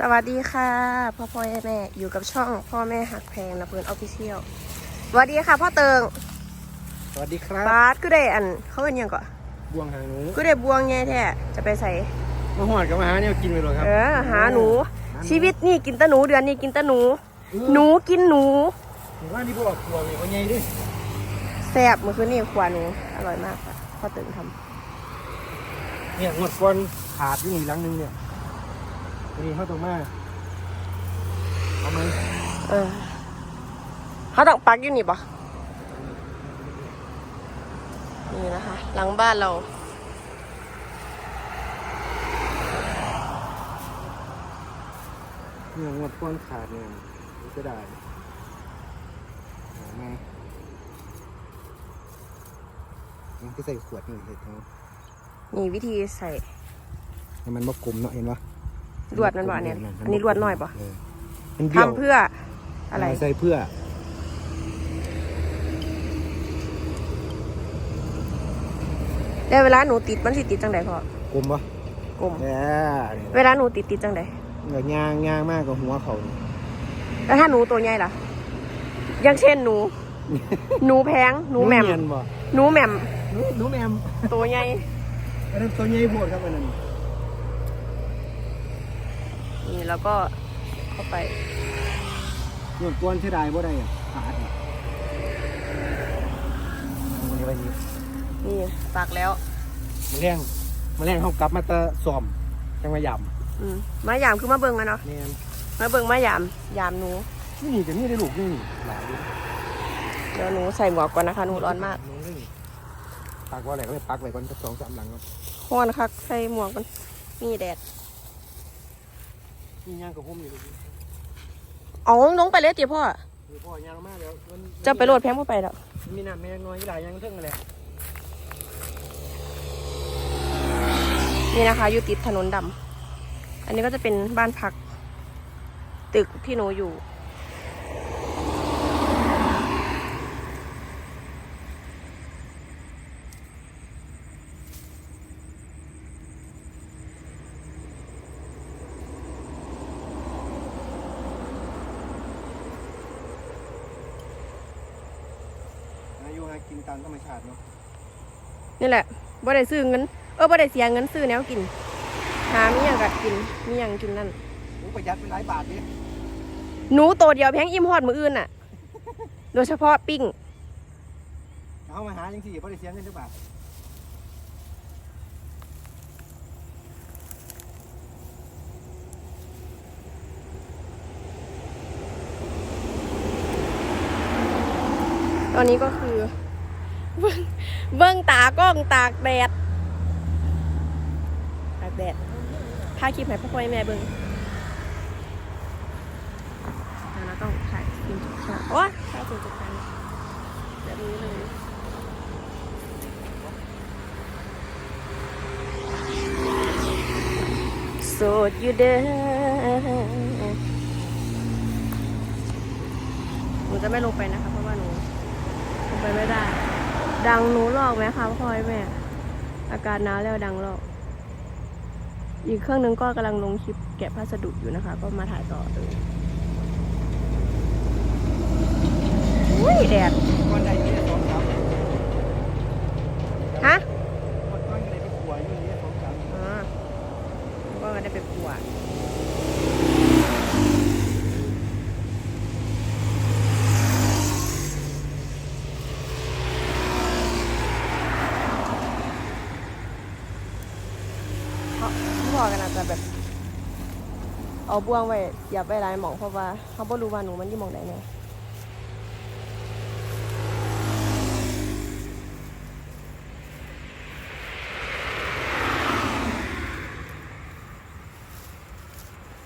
สวัสดีค่ะพ่อพ่อแม่แม่อยู่กับช่องพ่อแม่หักแพงนะเพื่อนออฟฟิเชียลสวัสดีค่ะพ่อเติงสวัสดีครับบาสก็ได้อันเขาเป็นหยังก่อนบวงหางหนูก็ได้บวงไงแท้จะไปใส่มาหอดกับมาหาเนี่ยกินไปเลยครับเออหาหนู ชีวิตนี่กินแตะหนูเดือนนี้กินแตะหนู หนูกินหนูผมว่านี่พวกครัวมีคนใหญ่ด้วยแซ่บเมื่อคืนนี่ขวาหนูอร่อยมากค่ะพ่อเติงทเนี่ยงดก้อนขาดอยู่นี่หลังนึงเนี่ยวั นนี้เขาต้องมาเอาไหมเออเขาต้องปักอยู่นี่ปะนี่นะคะ หลังบ้านเรา เนี่ยงดก้อนขาดเนี่ยจะได้เอาไหมมันก็ใส่ขวดนี่เห็ดเขานี่วิธีใส่ให้มันบกกลมเนาะเห็นปะ ลวดมันบ่เนี่ยอันนี้ลวดน้อยปะเมันเบี้ยวทำเพื่ออะไรใส่เพื่อ แล้วเวลาหนูติดมันสิติดจังไดพ่อกลมปะกลมแย่เวลาหนูติดติดจังไดเงยยางยางมากกว่าหัวเขานี่แล้วถ้าหนูตัวใหญ่ล่ะอย่างเช่นหนู หนูแพงหนูแหม่มเนียนบ่หนูแหม่มหนูหนูแหมมตัวใหญ่อันนั้นตัวใหญ่โพดครับอันนั้น นี่แล้วก็เข้าไปหนวดกวนเสียดายบ่ได้อะขาดอะมันจะไปนี้นี่ปักแล้ว มันแรงมันแรงเขากลับมาแตะซ่อมจังมายอืมมายามคือมาเบิ่งกันเนาะำแม่นมาเบิ่งมายามยามหนู นี่นี่จะนี่ได้ลูกนี่นี่หลายอยู่เดี๋ยวหนูใส่หมวกก่อนนะคะหนูร้อนมากนี่นี่ปักว่าอะไรก็ไปปักไว้ก่อนสักสองสามหลังก่อนร้อนคักใส่หมวกก่อนนี่แดด นี่ย่างกับผมอยู่ดูเอาลงไปเลยติพ่อนี่พ่อย่างมากแล้วมันจะไปโหลดแพงเข้าไปแล้วมันมีน้ำแม่น้อยยี่หลายย่างเท่งกันแหละนี่นะคะอยู่ติดถนนดำอันนี้ก็จะเป็นบ้านพัก ตึกที่หนูอยู่ อายุหากินตามธรรมชาติเนาะนี่แหละบ่ได้ซื้อเงินเออบ่ได้เสียเงินซื้อแนวกิน หามีอย่างกักินมีอย่างกินนั่นโอ้ประหยัดไปหลายบาทดิหนูตัวเดียวแพงอิ่มฮอดมืออื่นน่ะ โดยเฉพาะปิ้งเอามาหาจังสี่บ่ได้เสียเงินจักบาทตอนนี้ก็คือเบิ่ง เบิ้งตากล้องตากแดด ตากแดดถ่ายคลิปให้พ่อพ่อแม่เบิ้งแล้วเราต้องถ่ายฟิล์มจุดขาวโอ้ถ่ายฟิล์มจุดขาวแบบนี้เลยโสดอยู่เด้อหนูจะไม่ลงไปนะคะเพราะว่าหนูลงไปไม่ได้ ดังหนูหลอกไหมคะพ่อยแม่ อากาศหนาวแล้วดังหลอก อีกเครื่องนึงก็กำลังลงคลิปแกะพัสดุอยู่นะคะ ก็มาถ่ายต่อเลยอุ้ยแดดฮะ ก้อนก้อนใดไปขัวอยู่นี่สองสาม อ๋อก็ได้ไปปวด เขาที่บอกันอาจจะแบบ เอาบ่วงไว้อย่าไปหลายหมองเพราะว่าเขาบ่รู้ว่าหนูมันอยู่หมองไหนเนี่ย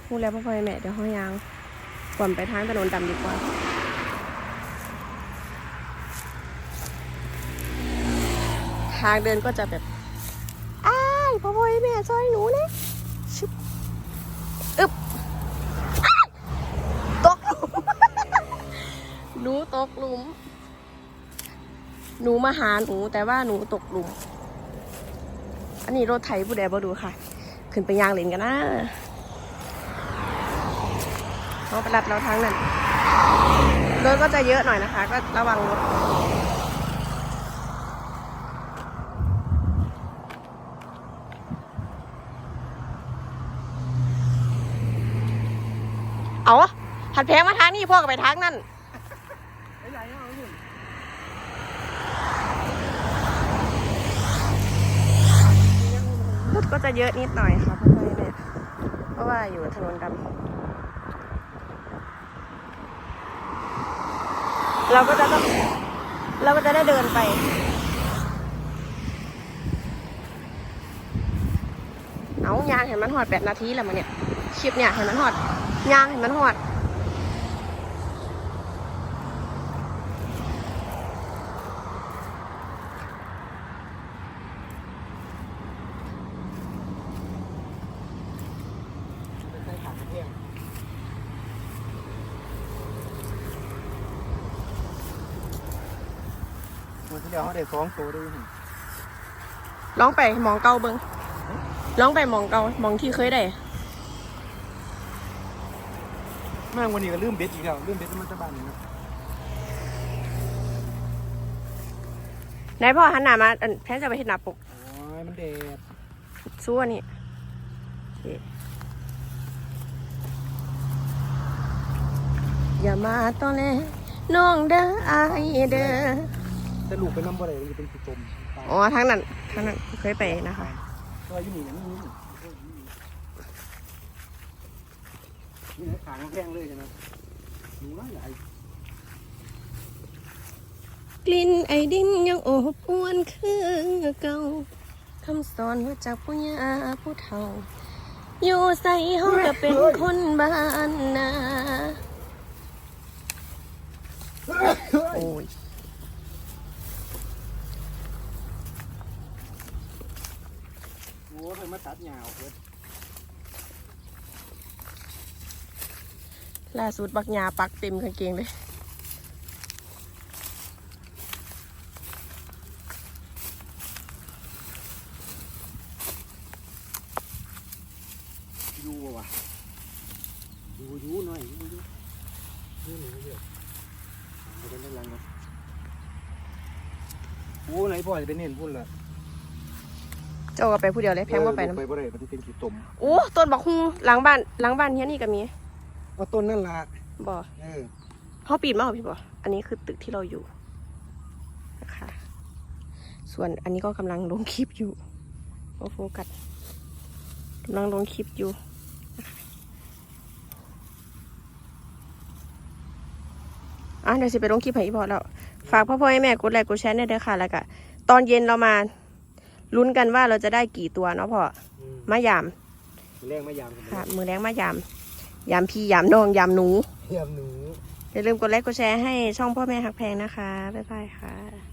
พูดแล้วพ่อพ่อแม่เดี๋ยวห้อยยางก่อนไปทางถนนดำดีกว่าทางเดินก็จะแบบ พ่อพ่อแม่ซอยหนูนะชึบอึบตกหลุมหนูตกหลุม หนูมาหาหนูแต่ว่าหนูตกหลุม อันนี้รถไถผู้ใดบ่ดูค่ะ ขึ้นไปยางเล่นกันนะเขาไปรัดเราทั้งนั้นรถก็จะเยอะหน่อยนะคะ ก็ระวังรถ เอาหัดแพงมาทางนี้พ่อก็ไปทางนั่นรถก็จะเยอะนิดหน่อยค่ะเพ่อแม่เนี่ยเพราะว่าอยู่ถนนดำเราก็จะต้องเราก็จะได้เดินไปเอายางเห็นมันหอดแปดนาทีแล้วมันเนี่ยคลิปเนี่ยเห็นมันหอด ยางเห็นมันหอดใส่ขาดแพงวันที่เดียวเขาได้สองตัวด้วยนี่ร้องไปหมองเก่าเบิงร้องไปหมองเก่าหมองที่เคยได้ มากวันนี้ก็ลืมเบ็ดอีกแล้วลืมเบ็ดมันจะบ้านนี่นะไหนพ่อหันหน้ามาอันแพนจะไปเห็นหน้าปกโอ้ยมันแดดสู้อันนี้โอเคอย่ามาตอนแรกน้องเด้ออายเด้อแต่ลูกไปน้ำบ่ได้มันจะเป็นสีจมตายอ๋อทางนั้นทางนั้นเคยไปนะคะตัวอยู่นี่นะนี่ นี่นี่นะขางแพงเลยใช่ไหมหนูน้อยใหญ่กลิ่นไอดินยังโอบอวนคือเก่าคำสอนมาจากผู้ยาผู้เฒ่า อยู่ใส่ห้องก็เป็นคนบ้านนาโอ้ยโอ้ยมาตัดหญ้าออกเลย ล่าสุดบักหยาปักเต็มกางเกงเลยอยู่บ่วะอยู่อยู่หน่อยอยู่อยู่อยู่หนูเยอะเอาไปด้านหลังนะโอ้ไหนพ่อจะเป็นเน้นพุ่นล่ะเจ้าก็ไปผู้เดียวเลยแพงว่าไปเออน้ำไปบ่ได้มันจะเป็นสีตมโอ้ต้นบักฮุงหลังบ้านหลังบ้านเฮียนี่ก็มี เอาต้นนั่นล่ะบ่เออเขาปีนมาเหรอพี่บ่อันนี้คือตึกที่เราอยู่นะคะ ส่วนอันนี้ก็กำลังลงคลิปอยู่โอโฟกัสกำลังลงคลิปอยู่นะคะอะเดี๋ยวสิไปลงคลิปให้อีพอแล้ว ฝากพ่อพ่อให้แม่กดไลค์กดแชร์เนี่ยเด้อค่ะ แล้วก็ตอนเย็นเรามาลุ้นกันว่าเราจะได้กี่ตัวเนาะพ่ออืมมายามแรงมายามกันค่ะมือแรงมายาม ยามพี่ยามน้องยามหนูยามหนู อย่าลืมกดไลค์กดแชร์ให้ช่องพ่อแม่หักแพงนะคะ บ๊ายบายค่ะ